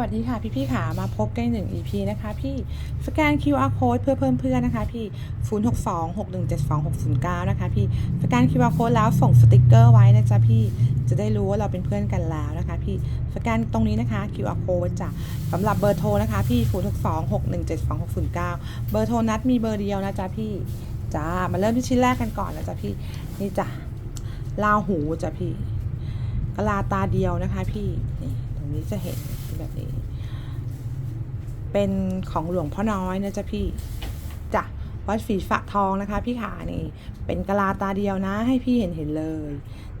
วัสดีค่ะพี่พี่ๆค่ะมาพบกันหนึ่ง EP นะคะพี่สแกน QR code เพื่อเพิ่มเพื่อนนะคะพี่0 6 2 6 1 7 2 6 0 9นะคะพี่สแกน QR code แล้วส่งสติกเกอร์ไว้นะจ๊ะพี่จะได้รู้ว่าเราเป็นเพื่อนกันแล้วนะคะพี่สแกนตรงนี้นะคะ QR code จะสำหรับเบอร์โทรนะคะพี่0 6 2 6 1 7 2 6 0 9 เบอร์โทรนัดมีเบอร์เดียวนะจ๊ะพี่จ้ามาเริ่มที่ชิ้นแรกกันก่อนนะจ๊ะพี่นี่จ้ะลาหูจ้ะพี่กะลาตาเดียวนะคะพี่นี่ตรงนี้จะเห็น แบบนี้ เป็นของหลวงพ่อน้อยนะจ๊ะพี่จ้ะวัดฝีฝะทองนะคะ พี่ขานี่ เป็นกะลาตาเดียวนะ ให้พี่เห็นเห็นเลย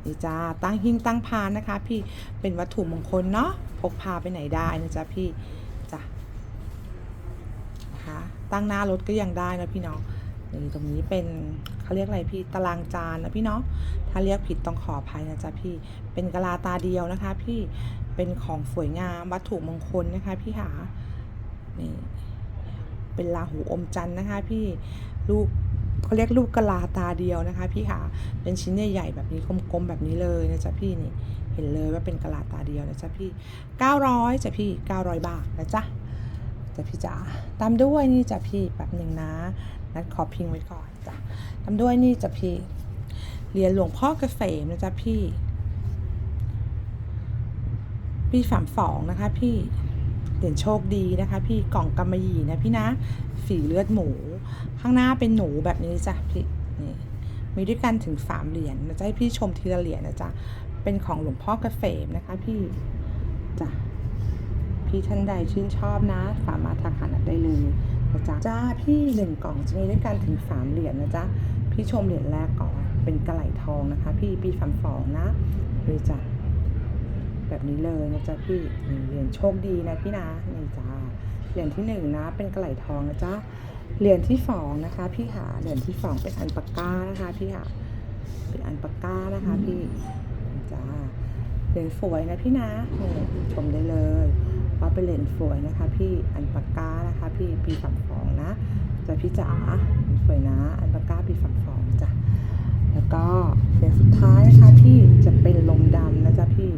นี่จ้าตั้งหิ้งตั้งพานนะคะ พี่เป็นวัตถุมงคลเนาะพกพาไปไหนได้นะจ๊ะพี่จ้ะนะคะตั้งหน้ารถก็ยังได้นะพี่เนาะนี่ตรงนี้เป็นเขาเรียกอะไรพี่ตารางจานนะพี่เนาะถ้าเรียกผิดต้องขออภัยนะจ๊ะพี่เป็นกะลาตาเดียวนะคะ พี่ เป็นของสวยงามวัตถุมงคลนะคะพี่หานี่เป็นลาหูอมจันทร์นะคะพี่ลูกเขาเรียกลูกกะลาตาเดียวนะคะ พี่หาเป็นชิ้นใหญ่ๆแบบนี้กลมๆแบบนี้เลยนะจ๊ะพี่นี่เห็นเลยว่าเป็นกะลาตาเดียวนะจ๊ะพี่ 900จ้ะพี่ 900 บาทนะจ๊ะจ้ะพี่จ๋าตามด้วยนี่จ้ะพี่แบบหนึ่งนะ นัดขอพิงไว้ก่อนจ้ะตามด้วยนี่จ้ะพี่เหรียญหลวงพ่อเกษมนะจ๊ะพี่ ปีสามสองนะคะพี่เหรียญโชคดีนะคะ พี่กล่องกำมะหยี่นะพี่นะฝีเลือดหมู ข้างหน้าเป็นหนูแบบนี้จ้ะพี่นี่มีด้วยกันถึงสามเหรียญนะจะให้พี่ชมทีละเหรียญนะจ๊ะเป็นของหลวงพ่อเกษมนะคะ พี่จ้ะพี่ท่านใดชื่นชอบนะ สามารถทักหานัดได้เลยนะจ๊ะจ้าพี่หนึ่งกล่องจะมีด้วยกันถึงสามเหรียญนะจ๊ะพี่ชมเหรียญแรกก่อนเป็นกระไหลทองนะคะ พี่ปีสามสองนะนี่จ้ะ แบบนี้เลยนะจ๊ะพี่นี่เหรียญโชคดีนะพี่นะนี่จ้าเหรียญที่หนึ่งนะ เป็นกระไหลทองนะจ๊ะเหรียญที่สองนะคะ พี่หาเหรียญที่สองเป็นอันปากกานะคะพี่หาเป็นอันปากกานะคะ พี่นี่จ้าเหรียญสวยนะพี่นะนี่ชมได้เลยว่าเป็นเหรียญสวยนะคะ พี่อันปากกานะคะ พี่ปีสามสองนะจ้ะพี่จ๋าสวยนะ อันปากกาปีสามสองจ้ะแล้วก็เหรียญสุดท้ายนะคะที่จะเป็นลมดำนะจ๊ะพี่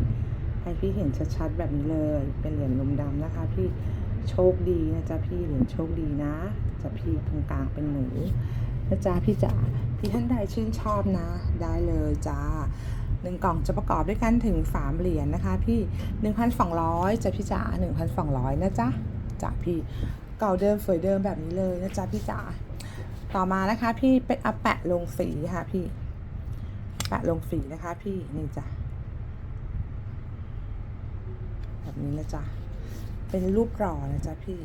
ให้พี่เห็นชัดๆแบบนี้เลย เป็นเหรียญลมดำนะคะพี่โชคดีนะจ๊ะพี่เหรียญโชคดีนะจะพี่ตรงกลางเป็นหนูนะจ๊ะพี่จ๋าพี่ท่านใดชื่นชอบนะ ได้เลยจ้าหนึ่งกล่องจะประกอบด้วยกันถึงสามเหรียญนะคะพี่หนึ่งพันสองร้อยจ้ะพี่จ๋าหนึ่งพันสองร้อยนะจ๊ะจ้ะพี่เก่าเดิมสวยเดิมแบบนี้เลยนะจ๊ะพี่จ๋าต่อมานะคะ พี่เป็นอาแปะลงสีค่ะพี่ แปะลงสีนะคะ พี่นี่จ้ะแบบ นี้นะจ๊ะ เป็นรูปหล่อนะจ๊ะพี่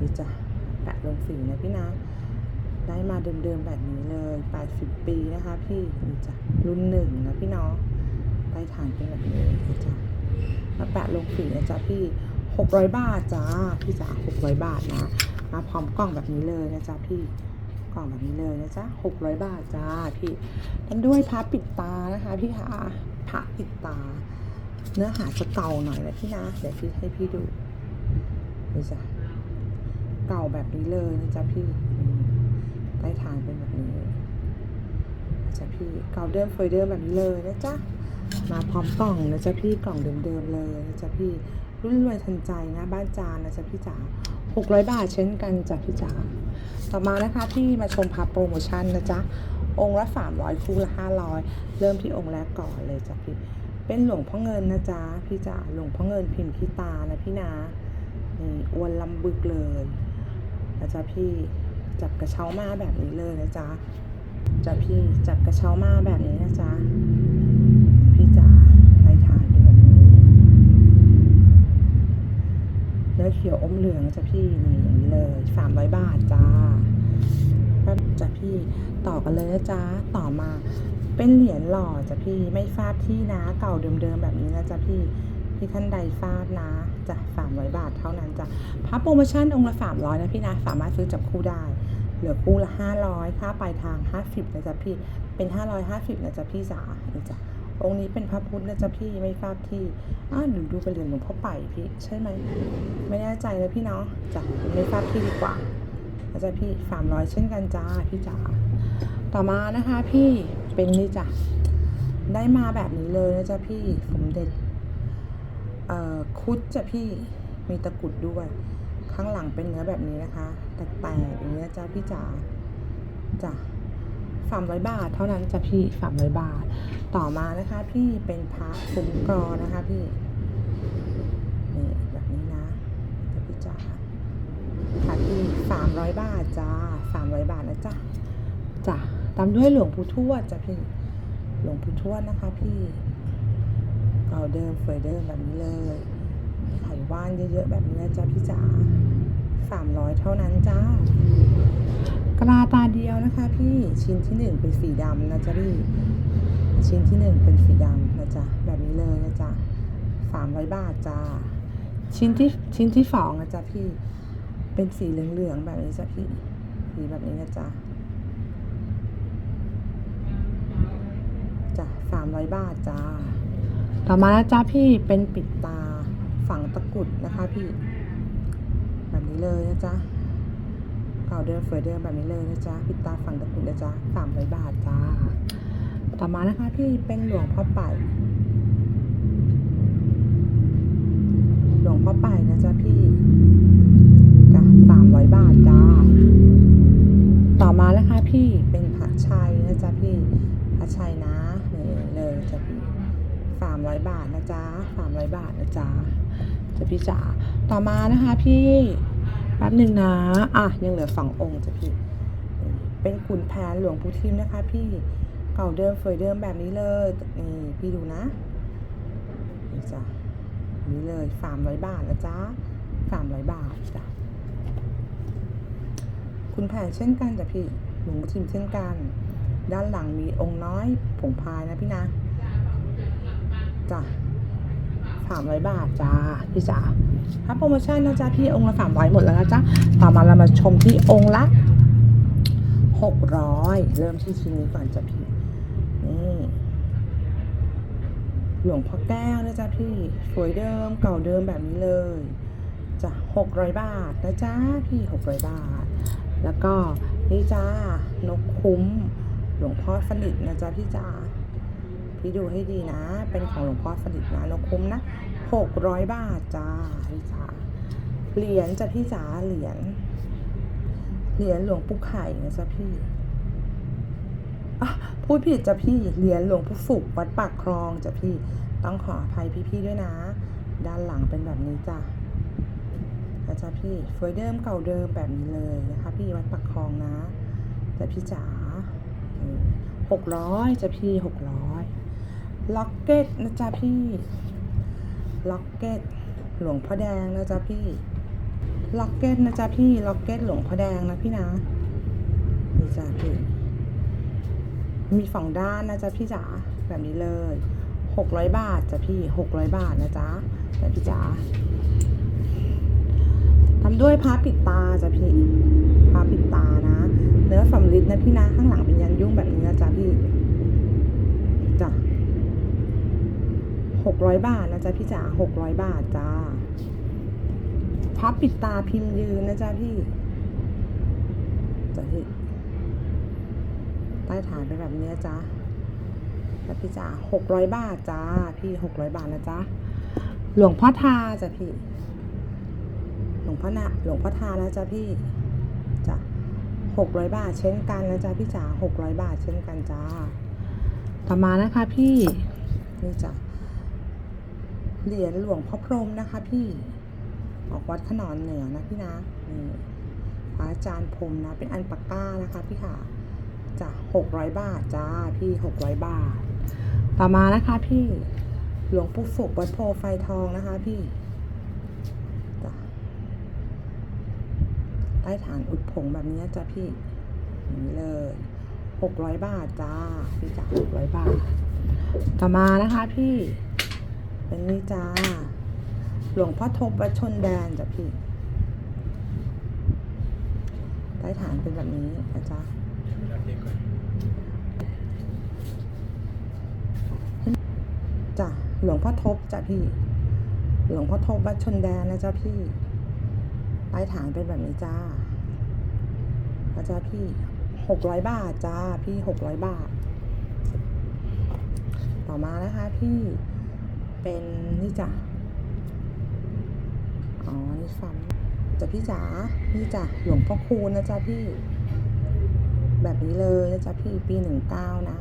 นี่จ้ะแปะลงสีนะพี่นะ ได้มาเดิมๆแบบนี้เลย 80 ปีนะคะพี่นี่จ้ะรุ่นหนึ่งนะพี่น้องใต้ฐานเป็นแบบนี้นี่จ้ะมาแปะลงสีนะจ๊ะพี่ 600 บาทจ้าพี่จ๋า600 บาทนะ มาพร้อมกล่องแบบนี้เลยนะจ๊ะพี่กล่องแบบนี้เลยนะจ๊ะ600บาทจ้าพี่กันด้วยพระปิดตานะคะพี่ขาพระปิดตา เนื้อหาจะเก่าหน่อยนะพี่นะ เดี๋ยวพี่ให้พี่ดูนี่จ้ะเก่าแบบนี้เลยนะจ๊ะพี่ใต้ฐานเป็นแบบนี้นะจ๊ะพี่เก่าเดิมเฟยเดิมแบบนี้เลยนะจ๊ะมาพร้อมกล่องนะจ๊ะพี่กล่องเดิมๆเลยนะจ๊ะพี่รุ่นรวยทันใจนะ บ้านจานนะจ๊ะพี่จ๋า600บาทเช่นกันจ้ะพี่จ๋าต่อมานะคะพี่มาชมพับโปรโมชั่นนะจ๊ะองค์ละ300คู่ละ500เริ่มที่องค์แรกก่อนเลยจ้ะพี่ เป็นหลวงพ่อเงินนะจ๊ะพี่จ๋าหลวงพ่อเงินพิมพ์ที่ตานะพี่นะนี่อ้วนลำบึกเลยนะจ๊ะพี่จับกระเช้ามาแบบนี้เลยนะจ๊ะจ้ะพี่จับกระเช้ามาแบบนี้นะจ๊ะพี่จ๋าไปฐานเป็นแบบนี้เนื้อเขียวอมเหลืองจ้ะพี่นี่อย่างนี้เลยสามร้อยบาทจ้าจ้ะพี่ต่อกันเลยนะจ๊ะต่อมา เป็นเหรียญหล่อจ้ะพี่ไม่ฟาดที่นะเก่าเดิมๆแบบนี้นะจ๊ะพี่พี่ท่านใดฟาดนะจ้ะสามร้อยบาทเท่านั้นจ้ะพับโปรโมชั่นองค์ละสามร้อยนะพี่นะสามารถซื้อจับคู่ได้ เหลือคู่ละห้าร้อยค่าปลายทางห้าสิบนะจ๊ะพี่เป็นห้าร้อยห้าสิบนะจ๊ะพี่จ๋านี่จ้ะองค์นี้เป็นพระพุทธนะจ๊ะพี่ไม่ฟาดที่อ้าวหนูดูเป็นเหรียญหลวงพ่อไปพี่ใช่ไหมไม่แน่ใจเลยพี่เนาะจ้ะไม่ทราบพี่ดีกว่าอาจารย์พี่สามร้อยเช่นกันจ้าพี่จ๋าต่อมานะคะพี่ เป็นนี่จ้ะ ได้มาแบบนี้เลยนะจ๊ะพี่สมเด็จเอ่อคุดจ้ะพี่มีตะกุดด้วย ข้างหลังเป็นเนื้อแบบนี้นะคะ แตกๆอย่างเงี้ยจ้าพี่จ๋าจ้ะสามร้อยบาท เท่านั้นจ้ะพี่สามร้อยบาท ต่อมานะคะ พี่เป็นพระคุ้มกรอนะคะพี่นี่แบบนี้นะจ้ะพี่จ๋าค่ะพี่สามร้อยบาทจ้าสามร้อยบาทนะจ๊ะจ้ะ ตามด้วยหลวงปู่ทวดจ้ะพี่ หลวงปู่ทวดนะคะพี่เก่าเดิมเฟยเดิมแบบนี้เลยไข่ว่านเยอะๆแบบนี้นะจ้ะพี่จ๋าสามร้อยเท่านั้นจ้ากระลาตาเดียวนะคะ พี่ชิ้นที่หนึ่งเป็นสีดำนะจ๊ะพี่ชิ้นที่หนึ่งเป็นสีดำนะจ๊ะแบบนี้เลยนะจ๊ะสามร้อยบาทจ้าชิ้นที่ชิ้นที่สองนะจ๊ะพี่เป็นสีเหลืองๆแบบนี้จ้ะพี่สีแบบนี้นะจ๊ะ จ้ะสามร้อยบาทจ้า ต่อมานะจ๊ะพี่เป็นปิดตาฝังตะกุดนะคะพี่ แบบนี้เลยนะจ๊ะเก่าเดิมเฟยเดิมแบบนี้เลยนะจ๊ะปิดตาฝังตะกุดนะจ๊ะสามร้อยบาทจ้า ต่อมานะคะพี่เป็นหลวงพ่อไป่หลวงพ่อไป่นะจ๊ะพี่จ้ะสามร้อยบาทจ้า ต่อมานะคะพี่เป็นพระชัยนะจ๊ะพี่พระชัยนะ จ้ะพี่สามร้อยบาทนะจ๊ะสามร้อยบาทนะจ๊ะจ้ะพี่จ๋าต่อมานะคะพี่แป๊บหนึ่งนะอะยังเหลือสององค์จ้ะพี่ เป็นขุนแผนหลวงปู่ทิมนะคะ พี่เก่าเดิมเฟยเดิมแบบนี้เลยนี่พี่ดูนะนี่จ้ะนี่เลยสามร้อยบาทนะจ๊ะสามร้อยบาทจ้ะขุนแผนเช่นกันจ้ะพี่หลวงปู่ทิมเช่นกัน ด้านหลังมีองค์น้อยผงพายนะพี่นะ จ้ะสามร้อยบาทจ้าพี่จ๋าถ้าโปรโมชั่นนะจ๊ะพี่องค์ละสามร้อยหมดแล้วนะจ๊ะต่อมาเรามาชมที่องค์ละหกร้อยเริ่มที่ชิ้นนี้ก่อนจ้ะพี่นี่หลวงพ่อแก้วนะจ๊ะพี่สวยเดิมเก่าเดิมแบบนี้เลยจ้ะหกร้อยบาทนะจ๊ะพี่หกร้อยบาท แล้วก็นี่จ้านกคุ้มหลวงพ่อสนิทนะจ๊ะพี่จ๋า พี่ดูให้ดีนะ เป็นของหลวงพ่อสนิทนะนกคุ้มนะหกร้อยบาทจ้าพี่จ๋าเหรียญจ้ะพี่จ๋าเหรียญเหรียญหลวงปู่ไข่นะจ๊ะพี่อะพูดผิดจ้ะพี่เหรียญหลวงปู่สุกวัดปากคลองจ้ะพี่ต้องขออภัยพี่ๆด้วยนะ ด้านหลังเป็นแบบนี้จ้ะนะจ๊ะพี่สวยเดิมเก่าเดิมแบบนี้เลยนะคะ พี่วัดปากคลองนะจ้ะพี่จ๋าหกร้อยจ้ะพี่หกร้อย ล็อกเก็ตนะจ๊ะพี่ล็อกเก็ตหลวงพ่อแดงนะจ๊ะพี่ล็อกเก็ตนะจ๊ะพี่ล็อกเก็ตหลวงพ่อแดงนะพี่นะนี่จ้ะพี่มีสองด้านนะจ๊ะพี่จ๋าแบบนี้เลยหกร้อยบาทจ้ะพี่หกร้อยบาทนะจ๊ะแต่พี่จ๋าทำด้วยผ้าปิดตาจ้ะพี่ผ้าปิดตานะ เนื้อสำลิดนะพี่นะข้างหลังเป็นยันยุ่งแบบนี้นะจ๊ะพี่ 600 บาทนะจ๊ะพี่จ๋า600 บาทจ้า พับปิดตาพิมพ์ยืนนะจ๊ะพี่จ้ะพี่ใต้ฐานเป็นแบบนี้จ้าแล้วพี่จ๋า600 บาทจ้า พี่ 600 บาทนะจ๊ะ หลวงพ่อทาจ้ะพี่ หลวงพ่อนะหลวงพ่อทานะจ๊ะพี่จ้ะ600 บาทเช่นกันนะจ๊ะพี่จ๋า600 บาทเช่นกันจ้า ต่อมานะคะพี่นี่จ้ะ เหรียญหลวงพ่อพรมนะคะพี่ออกวัดขนอนเหนือนะพี่นะนี่พระอาจารย์พรมนะเป็นอันปากก้านะคะพี่ค่ะจ้ะหกร้อยบาทจ้าพี่หกร้อยบาท ต่อมานะคะพี่หลวงปู่ฝุกวัดโพไฟทองนะคะพี่จ้ะใต้ฐานอุดผงแบบนี้จ้ะพี่นี้เลยหกร้อยบาทจ้าพี่จ้ะหกร้อยบาท ต่อมานะคะพี่ เป็นนี่จ้า หลวงพ่อทบวัดชนแดนจ้ะพี่ใต้ฐานเป็นแบบนี้นะจ๊ะจ้ะหลวงพ่อทบจ้ะพี่ หลวงพ่อทบวัดชนแดนนะจ๊ะพี่ ใต้ฐานเป็นแบบนี้จ้านะจ๊ะพี่หกร้อยบาทจ้าพี่หกร้อยบาท ต่อมานะคะพี่ เป็นนี่จ้ะฝันจ้ะพี่จ๋า นี่จ้ะ หลวงพ่อคูณนะจ๊ะพี่ แบบนี้เลยนะจ๊ะพี่ ปีหนึ่งเก้านะ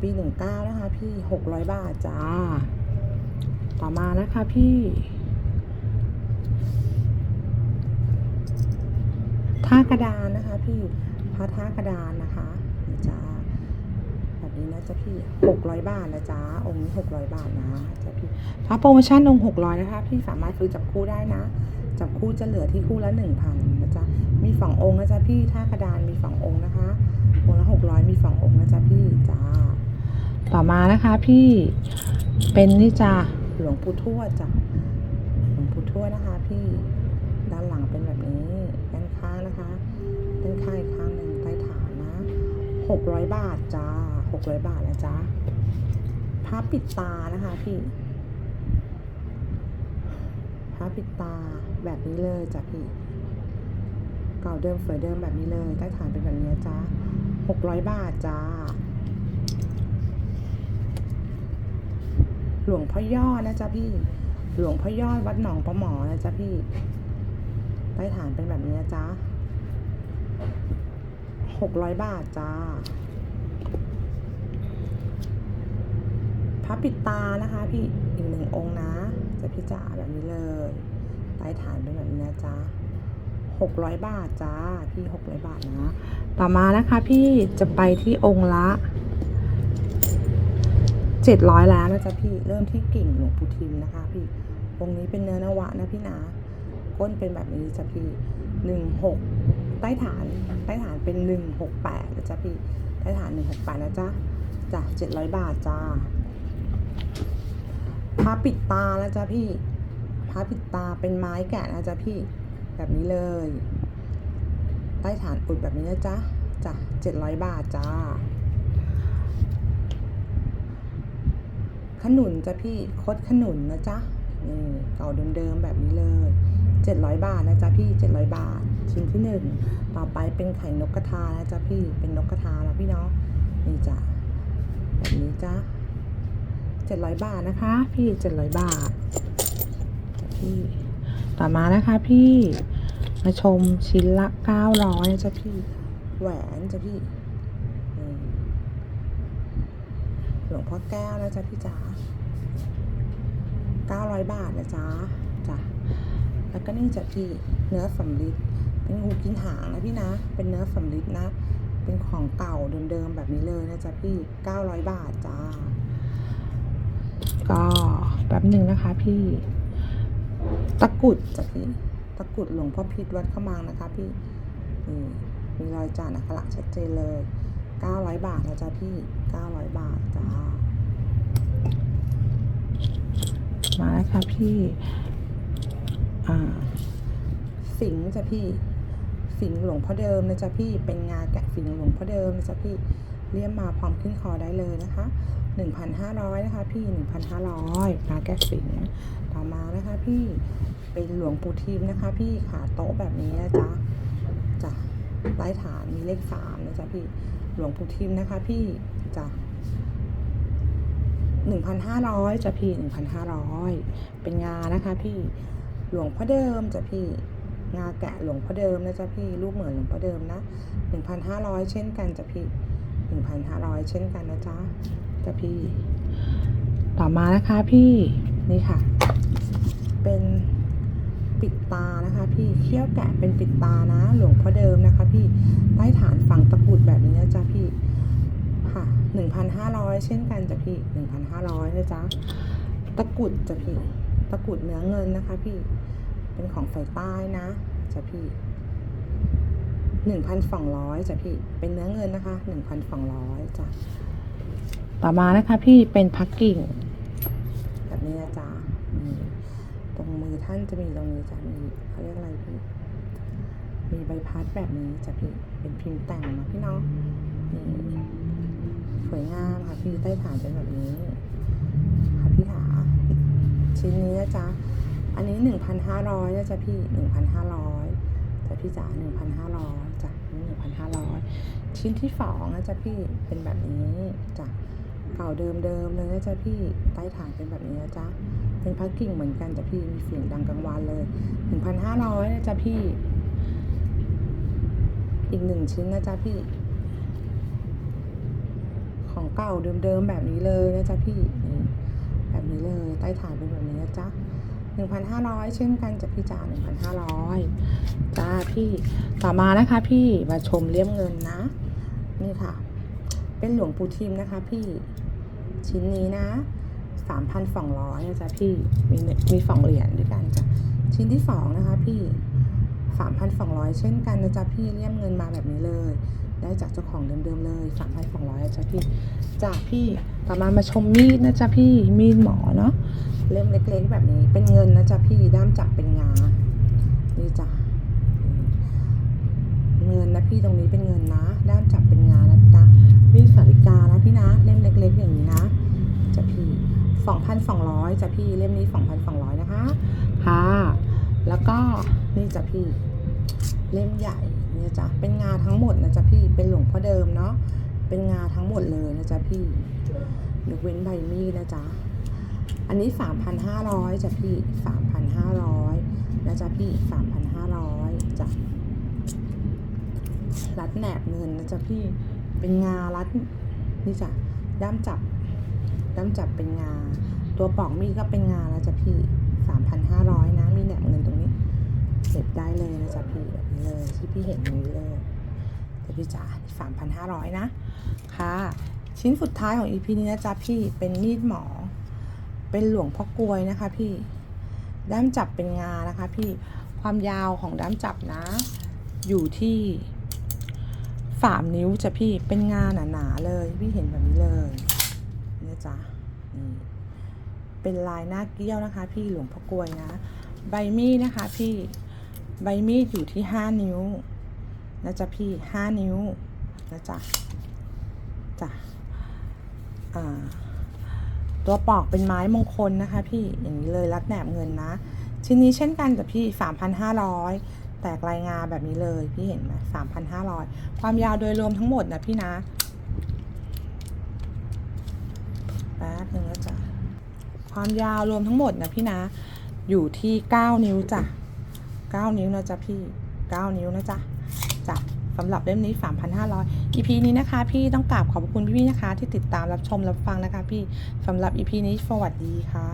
ปีหนึ่งเก้านะคะ พี่หกร้อยบาทจ้า ต่อมานะคะพี่ท่ากระดานนะคะ พี่พระท่ากระดานนะคะนี่จ้า นี้นะจ๊ะพี่หกร้อยบาทนะจ๊ะองค์นี้หกร้อยบาทนะจ๊ะพี่พระโปรโมชั่นองค์หกร้อยนะคะพี่สามารถซื้อจับคู่ได้นะ จับคู่จะเหลือที่คู่ละหนึ่งพันนะจ๊ะมีสององค์นะจ๊ะพี่ท่ากระดานมีสององค์นะคะองค์ละหกร้อยมีสององค์นะจ๊ะพี่จ้าต่อมานะคะพี่เป็นนี่จ้ะหลวงปู่ทวดจ้ะหลวงปู่ทวดนะคะ พี่ด้านหลังเป็นแบบนี้ด้านข้างนะคะด้านข้างอีกข้างหนึ่งใต้ฐานนะหกร้อยบาทจ้า หกร้อยบาทนะจ๊ะพระปิดตานะคะพี่พระปิดตาแบบนี้เลยจ้ะพี่เก่าเดิมเฝอเดิมแบบนี้เลยใต้ฐานเป็นแบบนี้จ้าหกร้อยบาทจ้าหลวงพ่อยอดนะจ๊ะพี่ หลวงพ่อยอดวัดหนองปลาหมอนะจ๊ะพี่ใต้ฐานเป็นแบบนี้จ๊ะหกร้อยบาทจ้า พระปิดตานะคะพี่อีกหนึ่งองค์นะ จะพี่จ๋าแบบนี้เลยใต้ฐานเป็นแบบนี้นะจ๊ะหกร้อยบาทจ้าพี่หกร้อยบาทนะ ต่อมานะคะพี่จะไปที่องค์ละเจ็ดร้อยแล้วนะจ๊ะพี่เริ่มที่กิ่งหลวงปู่ทิมนะคะ พี่องค์นี้เป็นเนื้อนวะนะพี่นะก้นเป็นแบบนี้จ้ะพี่หนึ่งหกใต้ฐานใต้ฐานเป็นหนึ่งหกแปดนะจ๊ะพี่ใต้ฐานหนึ่งหกแปดนะจ๊ะจ้ะเจ็ดร้อยบาทจ้า พระปิดตานะจ๊ะพี่พระปิดตาเป็นไม้แกะนะจ๊ะพี่แบบนี้เลยใต้ฐานอุดแบบนี้นะจ๊ะจ้ะเจ็ดร้อยบาทจ้าขนุนจ้ะพี่คดขนุนนะจ๊ะนี่เก่าเดิมๆแบบนี้เลยเจ็ดร้อยบาทนะจ๊ะพี่เจ็ดร้อยบาท ชิ้นที่หนึ่งต่อไปเป็นไข่นกกระทานะจ๊ะพี่เป็นนกกระทาแล้วพี่เนาะนี่จ้ะแบบนี้จ้ะ เจ็ดร้อยบาทนะคะ พี่เจ็ดร้อยบาทจ้ะพี่ต่อมานะคะพี่มาชมชิ้นละเก้าร้อยนะจ๊ะพี่แหวนจ้ะพี่หลวงพ่อแก้วนะจ๊ะพี่จ๋า900บาทนะจ๊ะจ้ะแล้วก็นี่จ้ะพี่เนื้อสำลิดเป็นงูกินหางนะพี่นะ เป็นเนื้อสำลิดนะ เป็นของเก่าเดิมๆแบบนี้เลยนะจ๊ะพี่900บาทจ้า ก็แป๊บหนึ่งนะคะพี่ตะกุดจ้ะพี่ตะกุดหลวงพ่อพิษวัดขมังนะคะพี่นี่มีรอยจานอักขระชัดเจนเลย900บาทนะจ๊ะพี่900บาทจ้ามาแล้วค่ะพี่อ่าสิงจ้ะพี่สิงหลวงพ่อเดิมนะจ๊ะพี่เป็นงาแกะสิงหลวงพ่อเดิมนะจ๊ะพี่ เลี่ยมมาพร้อมขึ้นคอได้เลยนะคะ 1,500 นะคะ พี่ 1,500งาแกะสิงต่อมานะคะพี่เป็นหลวงปู่ทิมนะคะ พี่ขาโต๊ะแบบนี้นะจ๊ะจ้ะใต้ฐานมีเลขสามนะจ๊ะพี่หลวงปู่ทิมนะคะ พี่จ้ะหนึ่งพันห้าร้อยจ้ะพี่หนึ่งพันห้าร้อยเป็นงานะคะ พี่หลวงพ่อเดิมจ้ะพี่งาแกะหลวงพ่อเดิมนะจ๊ะพี่รูปเหมือนหลวงพ่อเดิมนะหนึ่งพันห้าร้อยเช่นกันจ้ะพี่ หนึ่งพันห้าร้อยเช่นกันนะจ๊ะจ้ะพี่ ต่อมานะคะพี่นี่ค่ะ เป็นปิดตานะคะ พี่เขี้ยวแกะเป็นปิดตานะ หลวงพ่อเดิมนะคะ พี่ใต้ฐานฝังตะกุดแบบนี้นะจ๊ะพี่ค่ะหนึ่งพันห้าร้อยเช่นกันจ้ะพี่หนึ่งพันห้าร้อยนะจ๊ะตะกุดจ้ะพี่ตะกุดเนื้อเงินนะคะ พี่เป็นของฝ่ายใต้นะจ้ะพี่ 1,200จ้ะพี่ เป็นเนื้อเงินนะคะ 1,200จ้ะ ต่อมานะคะพี่เป็นพักกิ่ง แบบนี้นะจ้ะตรงมือท่านจะมีตรงนี้จ้ะมีเขาเรียกอะไรพี่ มีใบพัดแบบนี้จ้ะพี่ เป็นพิมพ์แต่งนะพี่น้องสวยงามค่ะพี่ใต้ฐานเป็นแบบนี้ ค่ะพี่ขาชิ้นนี้นะจ๊ะ อันนี้หนึ่งพันห้าร้อยนะจ๊ะพี่หนึ่งพันห้าร้อย จต่พี่จ๋าหนึ่งพันห้าร้อยจ้ะหนึ่งพันห้าร้อยชิ้นที่สองนะจ๊ะพี่เป็นแบบนี้จ้ะเก่าเดิมๆเลยนะจ๊ะพี่ใต้ฐานเป็นแบบนี้นะจ๊ะเป็นพักกิ่งเหมือนกันจ้ะพี่มีเสียงดังกลางวันเลยหนึ่งพันห้าร้อยนะจ๊ะพี่ อีกหนึ่งชิ้นนะจ๊ะพี่ ของเก่าเดิมๆแบบนี้เลยนะจ๊ะพี่แบบนี้เลย ใต้ฐานเป็นแบบนี้นะจ๊ะ หนึ่งพันห้าร้อยเช่นกันจะพี่จ๋าหนึ่งพันห้าร้อยจ้าพี่ต่อมานะคะพี่มาชมเลี่ยมเงินนะ นี่ค่ะ เป็นหลวงปู่ทิมนะคะพี่ชิ้นนี้นะสามพันสองร้อยนะจ๊ะพี่มีมีสองเหรียญด้วยกันจ้ะชิ้นที่สองนะคะพี่สามพันสองร้อยเช่นกันนะจ๊ะพี่เลี่ยมเงินมาแบบนี้เลย ได้จากเจ้าของเดิมๆเลยสามพันสองร้อยจ้ะพี่จากพี่ต่อมามาชมมีดนะจ๊ะพี่มีดหมอเนาะเล่มเล็กๆแบบนี้เป็นเงินนะจ๊ะพี่ด้ามจับเป็นงานี่จ้ะเงินนะพี่ตรงนี้เป็นเงินนะ ด้ามจับเป็นงานะพี่นะมีดสาริกานะพี่นะเล่มเล็ก ๆ อย่างนี้นะจ้ะพี่สองพันสองร้อยจ้ะพี่เล่มนี้สองพันสองร้อยนะคะค่ะแล้วก็นี่จ้ะพี่เล่มใหญ่ นี่ยจ้ะเป็นงาทั้งหมดนะจ๊ะพี่เป็นหลวงพ่อเดิมเนาะเป็นงาทั้งหมดเลยนะจ๊ะพี่ยกเว้นใบมีดนะจ๊ะอันนี้สามพันห้าร้อยจ้ะพี่สามพันห้าร้อยนะจ๊ะพี่สามพันห้าร้อยจ้ะรัดแหนบเงินนะจ๊ะพี่เป็นงารัดนี่จ้ะด้ามจับด้ามจับเป็นงา ตัวปอกมีดก็เป็นงาแล้วจ้ะพี่สามพันห้าร้อย เก็บได้เลยนะจ๊ะพี่แบบนี้เลยที่พี่เห็นนี้เลยแต่พี่จ๋าสามพันห้าร้อยนะค่ะ ชิ้นสุดท้ายของอีพีนี้นะจ๊ะพี่เป็นมีดหมอ เป็นหลวงพ่อกลวยนะคะพี่ด้ามจับเป็นงานะคะพี่ความยาวของด้ามจับนะ อยู่ที่สามนิ้วจ้ะพี่เป็นงานหนาๆเลยพี่เห็นแบบนี้เลยเนี่ยจ้ะนี่เป็นลายหน้าเกี้ยวนะคะ พี่หลวงพ่อกลวยนะ ใบมีดนะคะ พี่ ใบมีดอยู่ที่ห้านิ้วนะจ๊ะพี่ห้านิ้วนะจ๊ะจ้ะตัวปอกเป็นไม้มงคลนะคะ พี่อย่างนี้เลยรัดแหนบเงินนะชิ้นนี้เช่นกันจ้ะพี่สามพันห้าร้อยแตกลายงาแบบนี้เลย พี่เห็นไหมสามพันห้าร้อยความยาวโดยรวมทั้งหมดนะพี่นะแป๊บนึงนะจ๊ะความยาวรวมทั้งหมดนะพี่นะ อยู่ที่9นิ้วจ้ะ 9 นิ้วนะจ๊ะพี่ 9 นิ้วนะจ๊ะจ้ะสำหรับเล่มนี้ 3,500 EP นี้นะคะ พี่ต้องกราบขอบคุณพี่ๆนะคะ ที่ติดตามรับชมรับฟังนะคะ พี่สำหรับ EP นี้สวัสดีค่ะ